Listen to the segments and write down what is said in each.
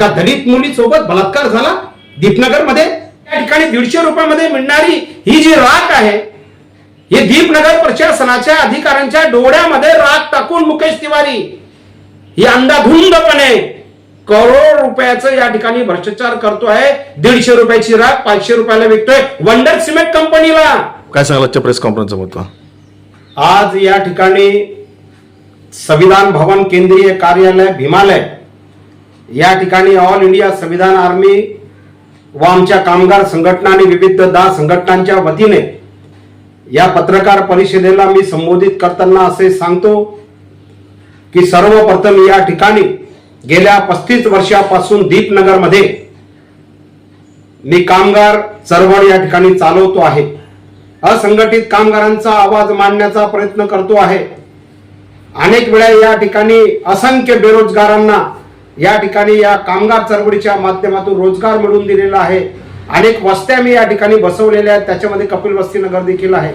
एका दलित मुलीसोबत बलात्कार झाला. दीपनगरमध्ये त्या ठिकाणी दीडशे रुपयामध्ये मिळणारी ही जी राख आहे ही दीपनगर प्रशासनाच्या अधिकाऱ्यांच्या डोळ्यामध्ये राख टाकून मुकेश तिवारी ही अंधाधुंदपणे करोड रुपयाचं या ठिकाणी भ्रष्टाचार करतो आहे. दीडशे रुपयाची राख पाचशे रुपयाला विकतोय. वंडर सिमेंट कंपनीला. काय सांगाल प्रेस कॉन्फरन्सचं महत्त्व आज या ठिकाणी संविधान भवन केंद्रीय कार्यालय भीमालय या ठिकाणी ऑल इंडिया संविधान आर्मी व आमच्या कामगार संघटना आणि विविध दा संघटनांच्या वतीने या पत्रकार परिषदेला मी संबोधित करताना असे सांगतो की सर्वप्रथम या ठिकाणी गेल्या पस्तीस वर्षापासून दीपनगरमध्ये मी कामगार चळवळ या ठिकाणी चालवतो आहे. असंघटित कामगारांचा आवाज मांडण्याचा प्रयत्न करतो आहे. अनेक वेळा या ठिकाणी असंख्य बेरोजगारांना या ठिकाणी या कामगार चळवळीच्या माध्यमातून रोजगार मिळवून दिलेला आहे. अनेक वस्त्या मी या ठिकाणी बसवलेल्या आहेत. त्याच्यामध्ये कपिल वस्ती नगर देखील आहे.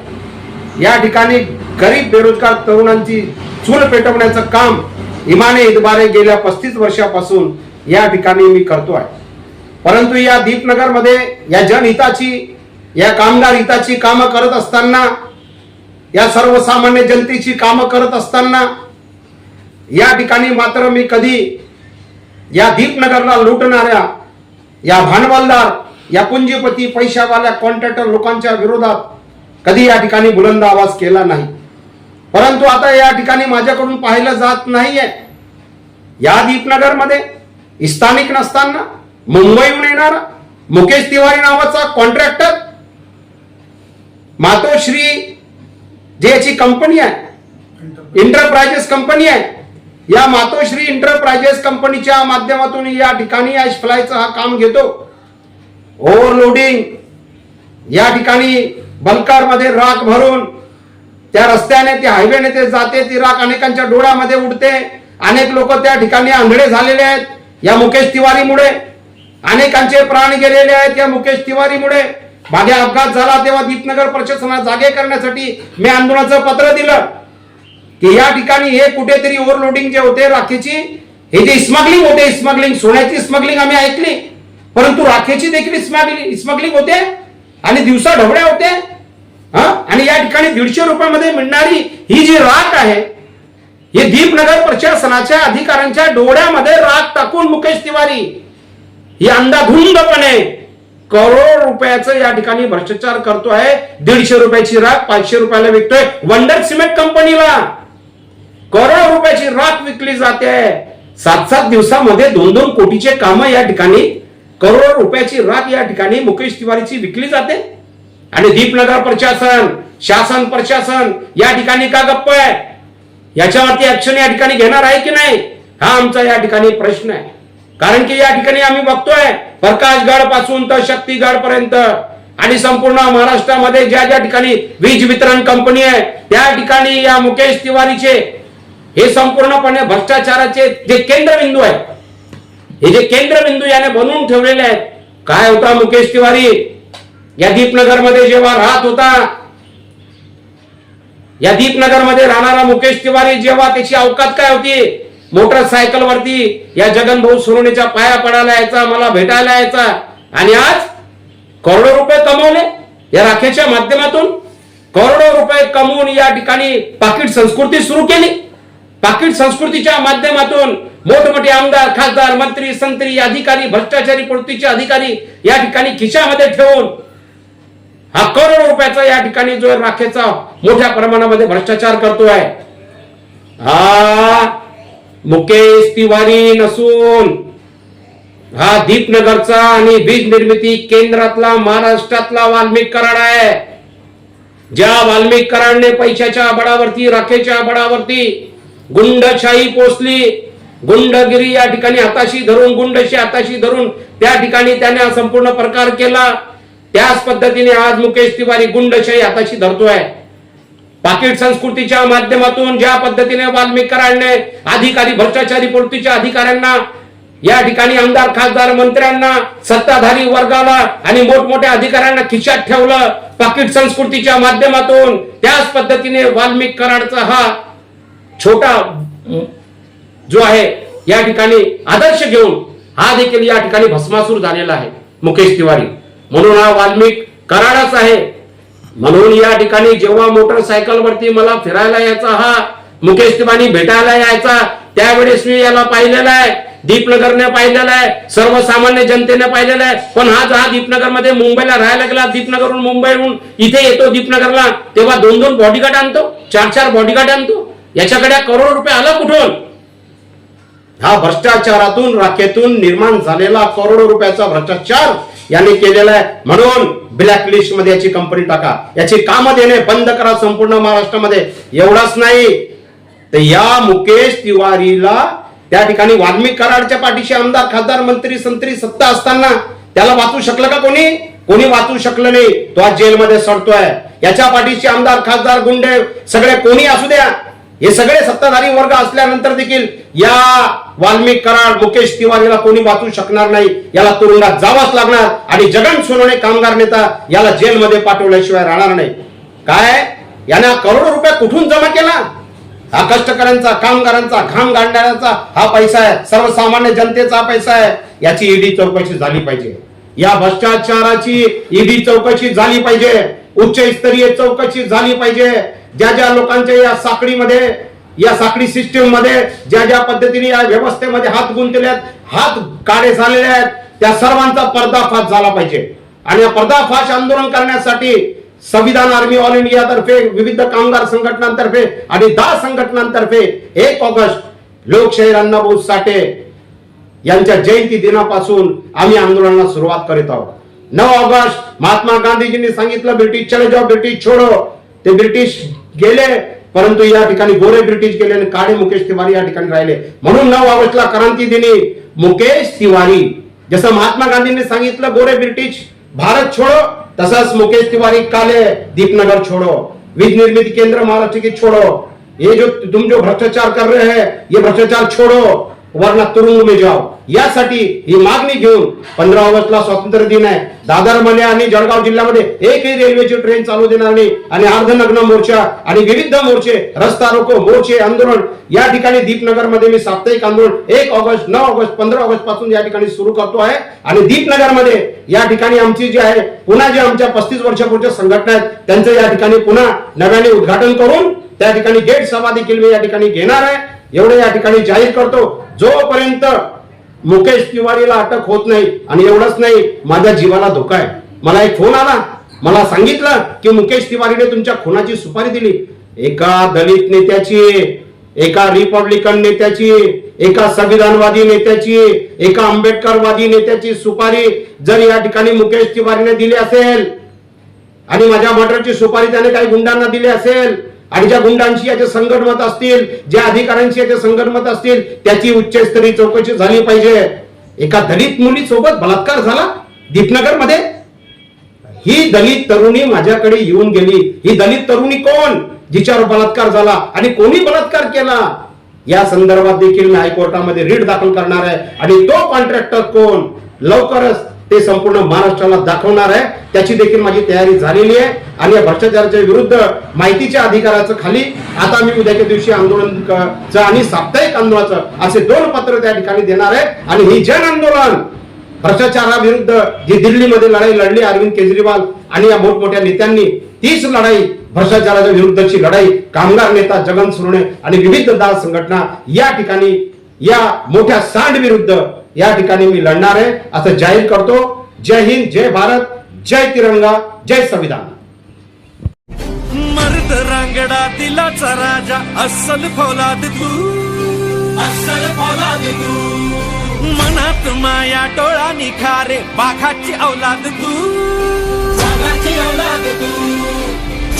या ठिकाणी गरीब बेरोजगार तरुणांची चूल पेटवण्याचं काम इमाने इतबारे गेल्या पस्तीस वर्षापासून या ठिकाणी मी करतो आहे. परंतु या दीपनगरमध्ये या जनहिताची या कामगार हिताची कामं करत असताना या सर्वसामान्य जनतेची कामं करत असताना या ठिकाणी मात्र मी कधी या दीपनगरला लुटणाऱ्या या भांडवलदार या पुंजीपती पैशावाल्या कॉन्ट्रॅक्टर लोकांच्या विरोधात कधी या ठिकाणी बुलंद आवाज केला नाही. परंतु आता या ठिकाणी माझ्याकडून पाहिलं जात नाहीये. या दीपनगरमध्ये स्थानिक नसताना मुंबईहून येणारा मुकेश तिवारी नावाचा कॉन्ट्रॅक्टर मातोश्री जे याची कंपनी आहे इंटरप्राइजेस कंपनी आहे या मातोश्री इंटरप्राइजेस कंपनीच्या माध्यमातून या ठिकाणी ॲश फ्लायचं हा काम घेतो. ओव्हरलोडिंग या ठिकाणी बलकारमध्ये राख भरून त्या रस्त्याने ते हायवेने ते जाते ती राख अनेकांच्या डोळ्यामध्ये उडते. अनेक लोक त्या ठिकाणी आंधळे झालेले आहेत. या मुकेश तिवारीमुळे. अनेकांचे प्राण गेलेले आहेत या मुकेश तिवारीमुळे. मागे अपघात झाला तेव्हा दीपनगर प्रशासनाला जागे करण्यासाठी मी आंदोलनाचं पत्र दिलं. की या ठिकाणी हे कुठेतरी ओव्हरलोडिंग जे होते राखेची हे जे स्मगलिंग होते स्मगलिंग सोन्याची स्मगलिंग आम्ही ऐकली. परंतु राखेची देखील स्मगलिंग स्मगलिंग होते आणि दिवसा ढवळ्या होते. आणि या ठिकाणी दीडशे रुपयामध्ये मिळणारी ही जी राख आहे हे दीपनगर प्रशासनाच्या अधिकाऱ्यांच्या डोळ्यामध्ये राख टाकून मुकेश तिवारी ही अंदाधुंदपणे करोड रुपयाचं या ठिकाणी भ्रष्टाचार करतो आहे दीडशे रुपयाची राख पाचशे रुपयाला विकतोय. वंडर सिमेंट कंपनीला करोड रुपयाची राख विकली जाते. सात सात दिवसामध्ये दोन दोन कोटीचे काम या ठिकाणी करोड रुपयाची राख या ठिकाणी मुकेश तिवारीची विकली जाते. आणि दीपनगर प्रशासन शासन प्रशासन या ठिकाणी का गप्प आहे? याच्यावरती ऍक्शन या ठिकाणी घेणार आहे की नाही? हा आमचा या ठिकाणी प्रश्न आहे. कारण की या ठिकाणी आम्ही बघतोय प्रकाशगडपासून तर शक्तीगड पर्यंत आणि संपूर्ण महाराष्ट्रामध्ये ज्या ज्या ठिकाणी वीज वितरण कंपनी आहे त्या ठिकाणी या मुकेश तिवारीचे हे संपूर्णपणे भ्रष्टाचाराचे जे केंद्रबिंदू आहेत हे जे केंद्रबिंदू याने बनवून ठेवलेले आहेत काय होता मुकेश तिवारी? या दीपनगरमध्ये जेव्हा राहत होता या दीपनगरमध्ये राहणारा मुकेश तिवारी जेव्हा त्याची अवकात काय होती? मोटरसायकल वरती या जगन भाऊ सुरुणीच्या पाया पडायला यायचा मला भेटायला यायचा. आणि आज करोडो रुपये कमवले या राखेच्या माध्यमातून. करोडो रुपये कमवून या ठिकाणी पाकिट संस्कृती सुरू केली. पाकिट संस्कृतीच्या माध्यमातून मोठमोठे आमदार खासदार मंत्री संत्री अधिकारी भ्रष्टाचारी प्रवृत्तीचे अधिकारी या ठिकाणी खिशामध्ये ठेवून हा करोड रुपयाचा या ठिकाणी जो राखेचा मोठ्या प्रमाणामध्ये भ्रष्टाचार करतोय. हा मुकेश तिवारी नसून हा दीपनगरचा आणि वीज निर्मिती केंद्रातला महाराष्ट्रातला वाल्मिक कराड आहे. ज्या वाल्मिक कराडने पैशाच्या बळावरती राखेच्या बळावरती गुंडशाही पोचली. गुंडगिरी या ठिकाणी हाताशी धरून गुंडशी हाताशी धरून त्या ठिकाणी त्याने हा संपूर्ण प्रकार केला. त्याच पद्धतीने आज मुकेश तिवारी गुंडशाही हाताशी धरतोय. पाकिट संस्कृतीच्या माध्यमातून ज्या पद्धतीने वाल्मिक अधिकारी भ्रष्टाचारी प्रवृत्तीच्या अधिकाऱ्यांना या ठिकाणी आमदार खासदार मंत्र्यांना सत्ताधारी वर्गाला आणि मोठमोठ्या अधिकाऱ्यांना खिशात ठेवलं. पाकिट संस्कृतीच्या माध्यमातून त्याच पद्धतीने वाल्मिक कराडचा हा छोटा जो आहे या ठिकाणी आदर्श घेऊन हा देखील या ठिकाणी भस्मासूर झालेला आहे. मुकेश तिवारी. म्हणून हा वाल्मिक कराडाच आहे. म्हणून या ठिकाणी जेव्हा मोटरसायकलवरती मला फिरायला यायचा हा मुकेश तिवारी भेटायला यायचा त्यावेळेस मी याला पाहिलेला आहे. दीपनगरने पाहिलेला आहे. सर्वसामान्य जनतेने पाहिलेला आहे. पण हा हा दीपनगरमध्ये मुंबईला राहायला गेला. दीपनगरहून मुंबईहून इथे येतो दीपनगरला. तेव्हा दोन दोन बॉडीगार्ड आणतो. चार चार बॉडीगार्ड आणतो. याच्याकडे करोड रुपये आला कुठून? हा भ्रष्टाचारातून राखेतून निर्माण झालेला करोडो रुपयाचा भ्रष्टाचार याने केलेला आहे. म्हणून ब्लॅक लिस्टमध्ये याची कंपनी टाका. याची कामं देणे बंद करा संपूर्ण महाराष्ट्रामध्ये. एवढाच नाही. तर या मुकेश तिवारीला त्या ठिकाणी वाल्मिक कराडच्या पाठीशी आमदार खासदार मंत्री संत्री सत्ता असताना त्याला वाचू शकलं का कोणी? कोणी वाचू शकलं नाही. तो आज जेलमध्ये सडतोय. याच्या पाठीशी आमदार खासदार गुंडे सगळे कोणी असू द्या. हे सगळे सत्ताधारी वर्ग असल्यानंतर देखील या वाल्मिक कराड मुकेश तिवारीला कोणी वाचू शकणार नाही. याला तुरुंगात जावाच लागणार आणि जगन सोनवणे कामगार नेता याला जेलमध्ये पाठवल्याशिवाय राहणार नाही. काय? याने हा करोडो रुपये कुठून जमा केला? हा कष्टकऱ्यांचा कामगारांचा घाम गांडणाऱ्यांचा हा पैसा आहे. सर्वसामान्य जनतेचा हा पैसा आहे. याची ईडी चौकशी झाली पाहिजे. या भ्रष्टाचाराची ईडी चौकशी झाली पाहिजे. उच्च स्तरीय चौकशी झाली पाहिजे. ज्या ज्या लोकांच्या या साखळीमध्ये या साखळी सिस्टीममध्ये ज्या ज्या पद्धतीने या व्यवस्थेमध्ये हात गुंतले आहेत हात काळे झालेले आहेत त्या सर्वांचा पर्दाफाश झाला पाहिजे. आणि या पर्दाफाश आंदोलन करण्यासाठी संविधान आर्मी ऑल इंडिया तर्फे विविध कामगार संघटनांतर्फे आणि दहा संघटनांतर्फे एक ऑगस्ट लोकशाहीर अण्णाभाऊ साठे यांच्या जयंती दिनापासून आम्ही आंदोलनाला सुरुवात करीत आहोत. नऊ ऑगस्ट महात्मा गांधीजींनी सांगितलं ब्रिटिश चले जाओ ब्रिटिश छोडो. ते ब्रिटिश गेले परंतु या ठिकाणी गोरे ब्रिटिश गेले आणि काळे मुकेश तिवारी या ठिकाणी राहिले. म्हणून नऊ ऑगस्टला क्रांती दिनी मुकेश तिवारी. जसं महात्मा गांधींनी सांगितलं गोरे ब्रिटिश भारत छोडो तसंच मुकेश तिवारी काले दीपनगर छोड़ो. वीज निर्मिती केंद्र महाराष्ट्र की छोड़ो. ये जो तुम जो भ्रष्टाचार कर रहे हैं ये भ्रष्टाचार छोड़ो. वरना तुरुंग में जाओ यासाठी ही मागणी घेऊन पंधरा ऑगस्टला स्वातंत्र्य दिन आहे. दादर आणि जळगाव जिल्ह्यामध्ये एकही रेल्वेची ट्रेन चालू देणार नाही. आणि अर्धनग्न मोर्चा आणि विविध मोर्चे रस्ता रोको मोर्चे आंदोलन या ठिकाणी दीपनगरमध्ये मी साप्ताहिक आंदोलन एक ऑगस्ट नऊ ऑगस्ट पंधरा ऑगस्टपासून या ठिकाणी सुरू करतो आहे. आणि दीपनगरमध्ये या ठिकाणी आमची जी आहे पुन्हा जे आमच्या पस्तीस वर्षापूर्वीच्या संघटना आहेत त्यांचं या ठिकाणी पुन्हा नव्याने उद्घाटन करून त्या ठिकाणी गेट सभा देखील मी या ठिकाणी घेणार आहे. एवढे या ठिकाणी जाहीर करतो. जोपर्यंत मुकेश तिवारीला अटक होत नाही आणि एवढंच नाही माझ्या जीवाला धोका आहे. मला एक फोन आला. मला सांगितलं की मुकेश तिवारीने तुमच्या खुनाची सुपारी दिली. एका दलित नेत्याची एका रिपब्लिकन नेत्याची एका संविधानवादी नेत्याची एका आंबेडकरवादी नेत्याची सुपारी जर या ठिकाणी मुकेश तिवारीने दिली असेल आणि माझ्या मर्डरची सुपारी त्याने काही गुंडांना दिली असेल आणि ज्या गुंडांशी याचे संगणमत असतील ज्या अधिकाऱ्यांशी याचे संगणमत असतील त्याची उच्चस्तरीय चौकशी झाली पाहिजे. एका दलित मुली सोबत बलात्कार झाला दीपनगरमध्ये ही दलित तरुणी माझ्याकडे येऊन गेली. ही दलित तरुणी कोण? जिच्यावर बलात्कार झाला आणि कोणी बलात्कार केला? या संदर्भात देखील मी हायकोर्टामध्ये रीट दाखल करणार आहे. आणि तो कॉन्ट्रॅक्टर कोण? लवकरच ते संपूर्ण महाराष्ट्राला दाखवणार आहे. त्याची देखील माझी तयारी झालेली आहे. आणि या भ्रष्टाचाराच्या विरुद्ध माहितीच्या अधिकाराचं खाली आता मी उद्याच्या दिवशी आंदोलन आणि साप्ताहिक आंदोलनाचं असे दोन पत्र त्या ठिकाणी देणार आहे. आणि हे जन आंदोलन भ्रष्टाचाराविरुद्ध जी दिल्लीमध्ये लढाई लढली अरविंद केजरीवाल आणि या मोठमोठ्या नेत्यांनी तीच लढाई भ्रष्टाचाराच्या विरुद्धची लढाई कामगार नेता जगन सुरणे आणि विविध दास संघटना या ठिकाणी या मोठ्या सांड विरुद्ध या ठिकाणी मी लढणार आहे असं जाहीर करतो. जय हिंद जय भारत जय तिरंगा जय संविधान. मर्द रांगडा दिलाचा राजा अस्सल फौलाद तू. अस्सल फौलाद तू. मनात माया डोळा निखारे बाघाची औलाद तू. बाघाची औलाद तू.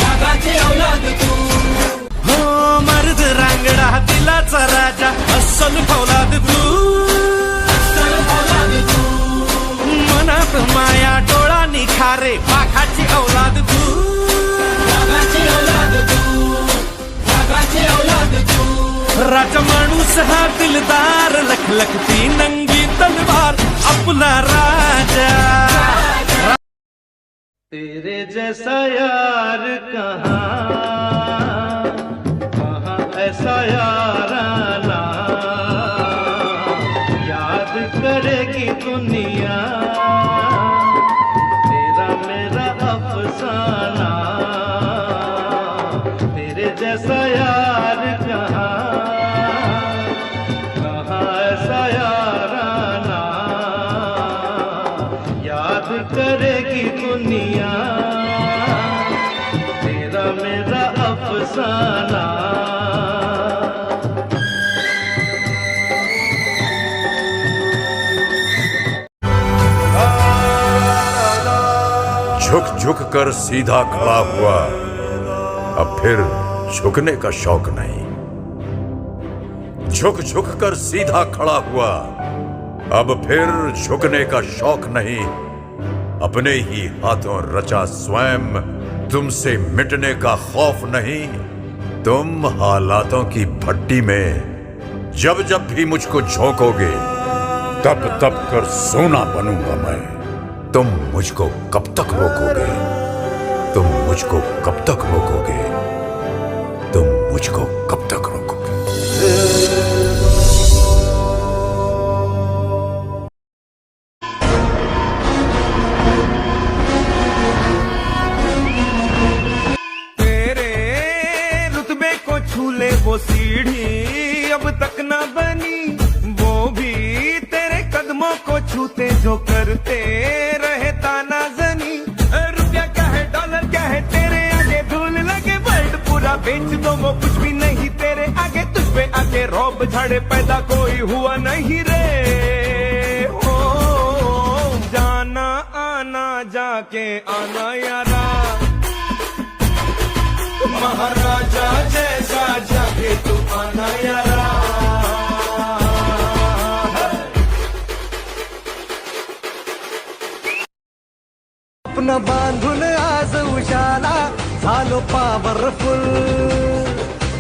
बाघाची औलाद तू. हो मर्द रांगडा दिलाचा राजा अस्सल फौलाद तू. माया डोळा निखारे पाखाची औलाद तू. राजा माणूस हा दिलदार लख लखती नंगी तलवार अपना राजा. तेरे जैसा यार कहाँ कहाँ ऐसा याराना। याद करेगी दुनिया झुक झुक कर सीधा खड़ा हुआ। अब फिर झुकने का शौक नहीं। झुक झुक कर सीधा खड़ा हुआ। अब फिर झुकने का शौक नहीं। अपने ही हाथों रचा स्वयं तुमसे मिटने का खौफ नहीं। तुम हालातों की भट्टी में जब जब भी मुझको झोंकोगे, तब तब कर सोना बनूँगा मैं। तुम मुझको कब तक रोकोगे? तुम मुझको कब तक रोकोगे? तुम मुझको कब तक रोकोगे? रौब झाड़े पैदा कोई हुआ नहीं रे। ओ, जाना आना, जाके आना यारा। महाराजा जैसा जाके तू आना यारा। अपना बांधून आज उशाला झालो पॉवरफुल।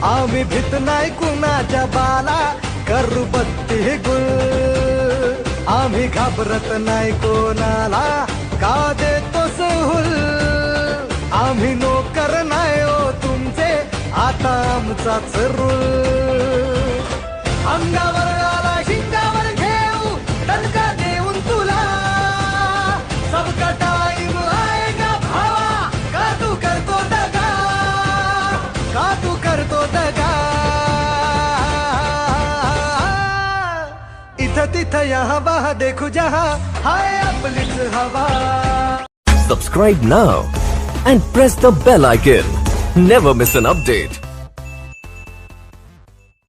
आम्ही भीत नाही कुणाच्या बाला करू बत्ती गुल. आम्ही घाबरत नाही कोणाला का देतो सहुल? आम्ही नोकर नाही ओ तुमचे आता आमचाच रूल. अंगावर आला शिंगावर यहाँ वहाँ देखू जहाँ हाय आपलीच हवा Subscribe now and press the bell icon. Never miss an update.